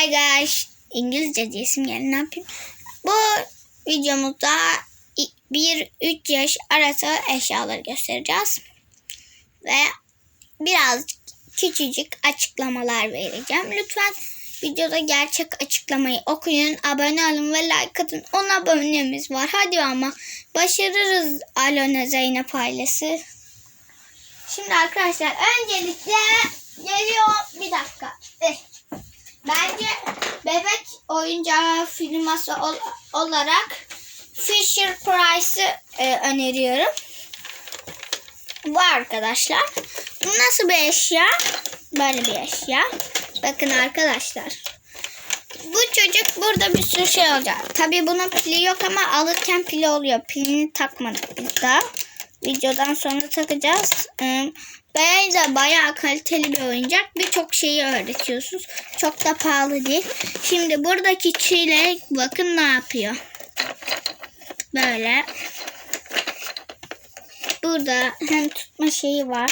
Hi guys. İngilizce diyesim geldi ne yapayım. Bu videomuzda 1-3 yaş arası eşyaları göstereceğiz. Ve biraz küçücük açıklamalar vereceğim. Lütfen videoda gerçek açıklamayı okuyun, abone olun ve like atın. 10 abonemiz var. Hadi ama başarırız Alona Zeynep ailesi. Şimdi arkadaşlar öncelikle geliyor bir dakika. Eh. Bence bebek oyuncağı firması ol- olarak Fisher Price'ı e, öneriyorum. Bu arkadaşlar. Bu nasıl bir eşya? Böyle bir eşya. Bakın arkadaşlar. Bu çocuk burada bir sürü şey olacak. Tabii bunun pili yok ama alırken pili oluyor. Pilini takmadık biz daha. Videodan sonra takacağız. Ee, Bence bayağı kaliteli bir oyuncak. Birçok şeyi öğretiyorsunuz. Çok da pahalı değil. Şimdi buradaki çilek bakın ne yapıyor. Böyle. Burada hem tutma şeyi var.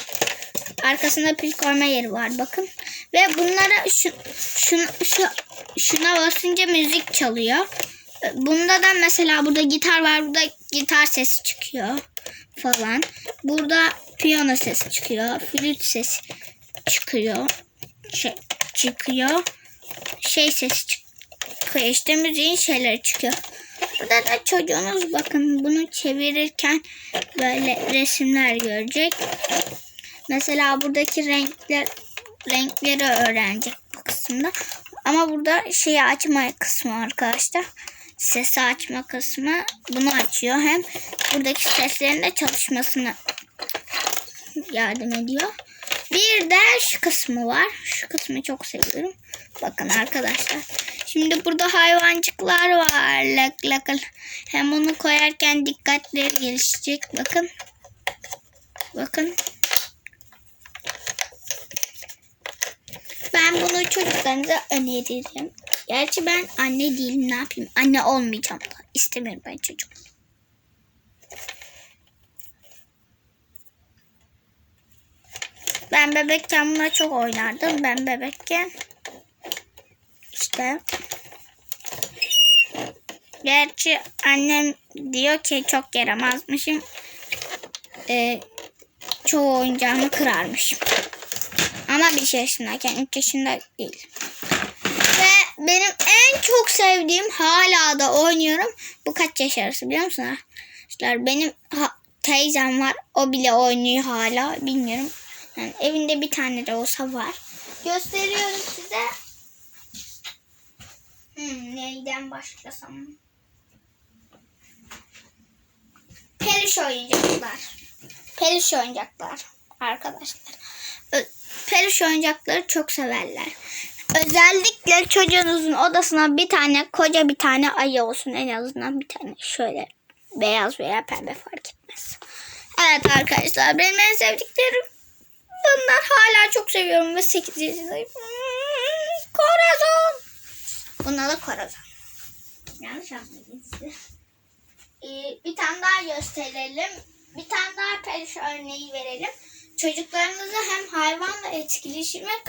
Arkasında pil koyma yeri var bakın. Ve bunlara şu, şunu, şu, şuna basınca müzik çalıyor. Bunda da mesela burada gitar var. Burada gitar sesi çıkıyor falan. Burada piyano sesi çıkıyor. Flüt sesi çıkıyor. Şey, çıkıyor. Şey sesi çıkıyor. İşte müziğin şeyleri çıkıyor. Burada da çocuğunuz bakın bunu çevirirken böyle resimler görecek. Mesela buradaki renkler renkleri öğrenecek bu kısımda. Ama burada şeyi açma kısmı arkadaşlar. Sesi açma kısmı bunu açıyor. Hem buradaki seslerin de çalışmasını yardım ediyor. Bir de şu kısmı var. Şu kısmı çok seviyorum. Bakın arkadaşlar. Şimdi burada hayvancıklar var. Lak lak. Hem bunu koyarken dikkatleri gelişecek. Bakın. Bakın. Ben bunu çocuklarınıza öneririm. Gerçi ben anne değilim ne yapayım. Anne olmayacağım da. İstemiyorum ben çocuk. Ben bebekken bununla çok oynardım. Ben bebekken işte gerçi annem diyor ki çok yaramazmışım. Ee, çoğu oyuncağımı kırarmışım. Ama bir yaşındayken 3 yaşında değil. Benim en çok sevdiğim hala da oynuyorum. Bu kaç yaş arası biliyor musun arkadaşlar? Benim teyzem var. O bile oynuyor hala. Bilmiyorum. Yani evinde bir tane de olsa var. Gösteriyorum size. Hmm, neyden başlasam? Peluş oyuncaklar. Peluş oyuncaklar arkadaşlar. Peluş oyuncakları çok severler. Özellikle çocuğunuzun odasına bir tane koca bir tane ayı olsun en azından bir tane şöyle beyaz veya pembe fark etmez. Evet arkadaşlar benim en sevdiklerim bunlar hala çok seviyorum ve 8 yaşındayım. Hmm, Corazon. Buna da Corazon. Yanlış anladınız. Ee, bir tane daha gösterelim. Bir tane daha peluş örneği verelim. Çocuklarınızı hem hayvanla etkileşmek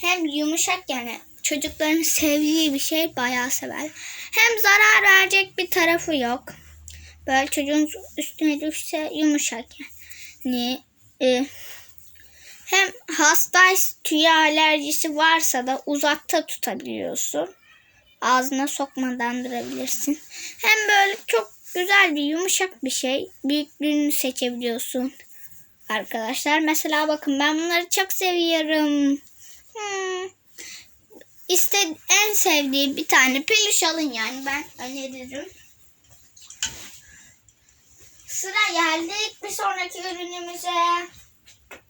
hem yumuşak yani çocukların sevdiği bir şey bayağı sever. Hem zarar verecek bir tarafı yok. Böyle çocuğun üstüne düşse yumuşak yani. E, hem hasta tüye alerjisi varsa da uzakta tutabiliyorsun. Ağzına sokmadan durabilirsin. Hem böyle çok güzel bir yumuşak bir şey. Büyüklüğünü seçebiliyorsun. Arkadaşlar mesela bakın ben bunları çok seviyorum. Hmm. İşte en sevdiği bir tane peluş alın yani ben öneririm. Sıra geldik bir sonraki ürünümüze.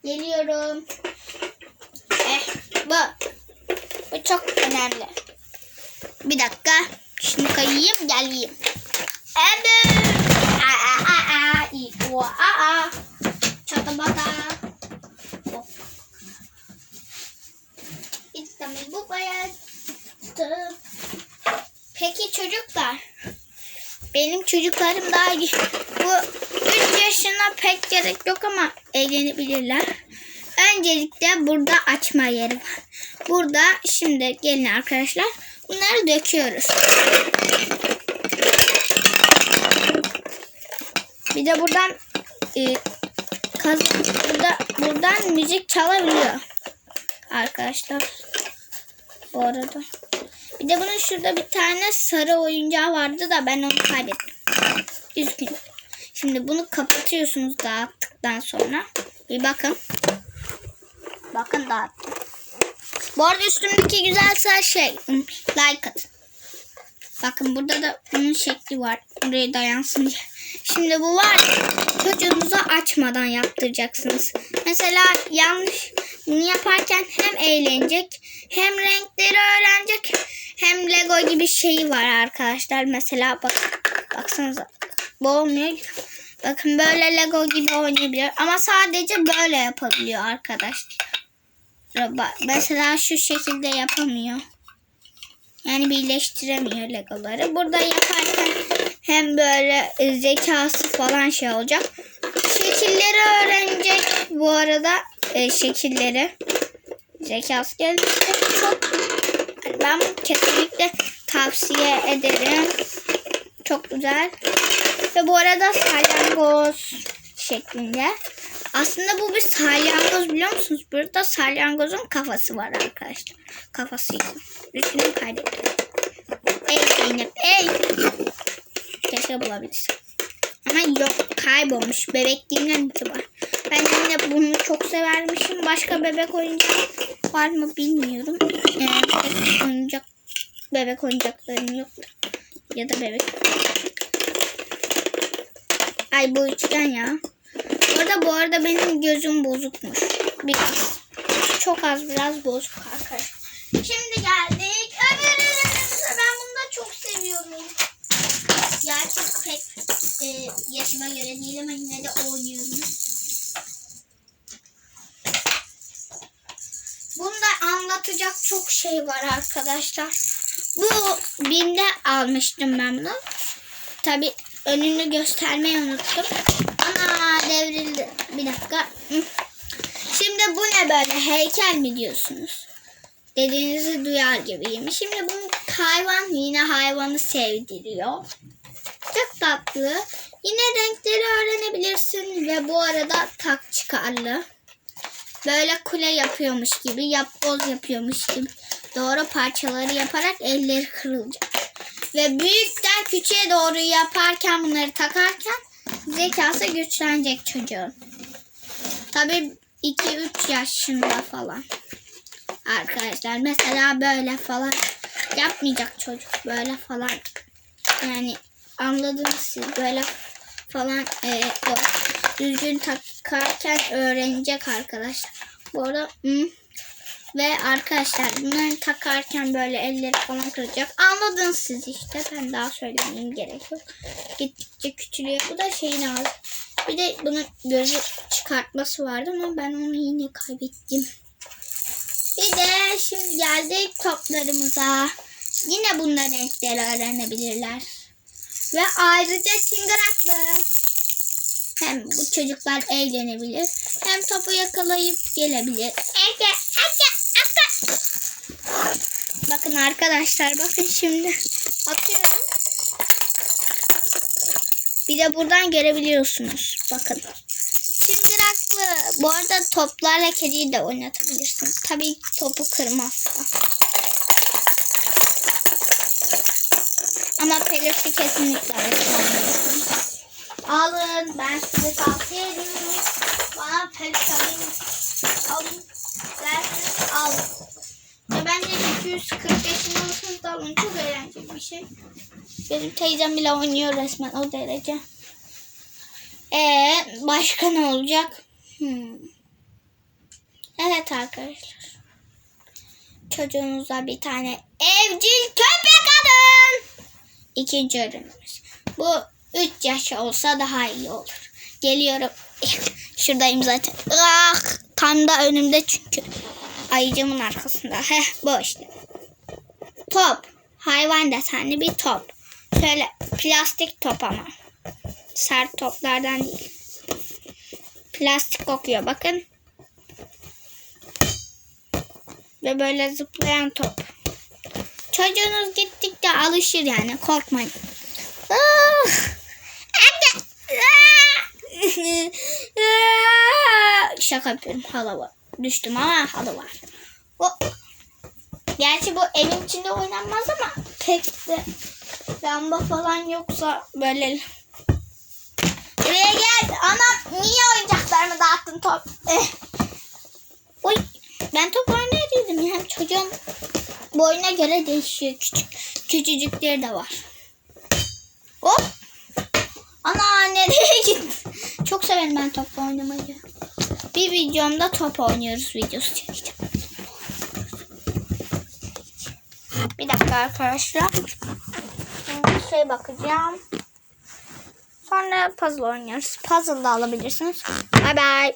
Geliyorum. Eh bu. Bu çok önemli. Bir dakika. Şunu kayayım geleyim. Evet. Aa aa aa. O aa aa. Çata bu bayağı. Peki çocuklar. Benim çocuklarım daha. Bu 3 yaşına pek gerek yok ama eğlenebilirler. Öncelikle burada açma yeri var. Burada şimdi gelin arkadaşlar. Bunları döküyoruz. Bir de buradan e, kaz, burada, buradan müzik çalabiliyor. Arkadaşlar. Bu arada. Bir de bunun şurada bir tane sarı oyuncağı vardı da ben onu kaybettim. Üzgünüm. Şimdi bunu kapatıyorsunuz dağıttıktan sonra. Bir bakın. Bakın dağıttım. Bu arada üstümdeki güzelse şey like atın. Bakın burada da bunun şekli var. Buraya dayansın diye. Şimdi bu var ya, çocuğunuzu açmadan yaptıracaksınız. Mesela yanlış yaparken hem eğlenecek hem renkleri öğrenecek hem Lego gibi şeyi var arkadaşlar. Mesela bak baksanıza bu olmuyor. Bakın böyle Lego gibi oynayabiliyor ama sadece böyle yapabiliyor arkadaşlar. Mesela şu şekilde yapamıyor. Yani birleştiremiyor legoları. Burada yaparken hem böyle zekası falan şey olacak. Şekilleri öğrenecek bu arada e, şekilleri. Zekası gelirse çok ben kesinlikle tavsiye ederim. Çok güzel. Ve bu arada salyangoz şeklinde. Aslında bu bir salyangoz biliyor musunuz? Burada salyangozun kafası var arkadaşlar. Kafası yok. Üstünü kaybettim. Ey Zeynep ey. Keşke bulabilsem. Ama yok kaybolmuş. Bebekliğimden itibaren. Ben yine bunu çok severmişim. Başka bebek oyuncağı var mı bilmiyorum. Ee, oyuncak bebek oyuncaklarım yok. Ya da bebek. Ay bu üçgen ya. Orada bu arada benim gözüm bozukmuş. Biraz. Çok az biraz bozuk arkadaşlar. Şimdi Gerçi pek e, yaşıma göre değil ama yine de oynuyorum. Bunda anlatacak çok şey var arkadaşlar. Bu BİM'de almıştım ben bunu. Tabi önünü göstermeyi unuttum. Ana devrildi. Bir dakika. Şimdi bu ne böyle heykel mi diyorsunuz? Dediğinizi duyar gibiyim. Şimdi bu hayvan yine hayvanı sevdiriyor. Çok tatlı. Yine renkleri öğrenebilirsin ve bu arada tak çıkarlı. Böyle kule yapıyormuş gibi, yapboz yapıyormuş gibi. Doğru parçaları yaparak elleri kırılacak. Ve büyükten küçüğe doğru yaparken bunları takarken zekası güçlenecek çocuğun. Tabii 2-3 yaşında falan. Arkadaşlar mesela böyle falan yapmayacak çocuk. Böyle falan. Yani anladınız siz böyle falan e, düzgün takarken öğrenecek arkadaşlar. Bu arada hmm, ve arkadaşlar bunları takarken böyle elleri falan kıracak. Anladınız siz işte. Ben daha söylemeyeyim gerek yok. Gittikçe küçülüyor. Bu da şeyin ağzı. Bir de bunun gözü çıkartması vardı ama ben onu yine kaybettim. Bir de şimdi geldik toplarımıza. Yine bunların renkleri öğrenebilirler. Ve ayrıca çıngıraklı. Hem bu çocuklar eğlenebilir. Hem topu yakalayıp gelebilir. Ege, ege, ege. Bakın arkadaşlar bakın şimdi. Atıyorum. Bir de buradan görebiliyorsunuz. Bakın. Çıngıraklı. Bu arada toplarla kediyi de oynatabilirsiniz. Tabii topu kırmazsa. Ama peluşu kesinlikle oynatabilirsiniz. Alın. Ben size tavsiye ediyorum. Bana peluş alayım. Alın. Dersiniz alın. Ya bence 245'in olsun da alın. Çok eğlenceli bir şey. Benim teyzem bile oynuyor resmen o derece. Ee, başka ne olacak? Hmm. Evet arkadaşlar. Çocuğunuza bir tane evcil köpek. İkinci ürünümüz. Bu 3 yaş olsa daha iyi olur. Geliyorum. Şuradayım zaten. Ah, tam da önümde çünkü. Ayıcımın arkasında. Heh, bu işte. Top. Hayvan desenli bir top. Şöyle plastik top ama. Sert toplardan değil. Plastik kokuyor bakın. Ve böyle zıplayan top. Çocuğunuz gittikçe alışır yani korkmayın. Ah! Ah! Şaka yapıyorum halı var. Düştüm ama halı var. O, gerçi bu evin içinde oynanmaz ama pek de lamba falan yoksa böyle Buraya gel. Anam niye oyuncaklarımı dağıttın top? Eh. Oy. Ben top oynayabilirim ya. Çocuğun boyuna göre değişiyor. Küçük. Küçücükleri de var. Hop. Ana nereye gitti? Çok severim ben topla oynamayı. Bir videomda top oynuyoruz videosu çekeceğim. Bir dakika arkadaşlar. Şimdi Şey bakacağım. Sonra puzzle oynuyoruz. Puzzle da alabilirsiniz. Bye bye.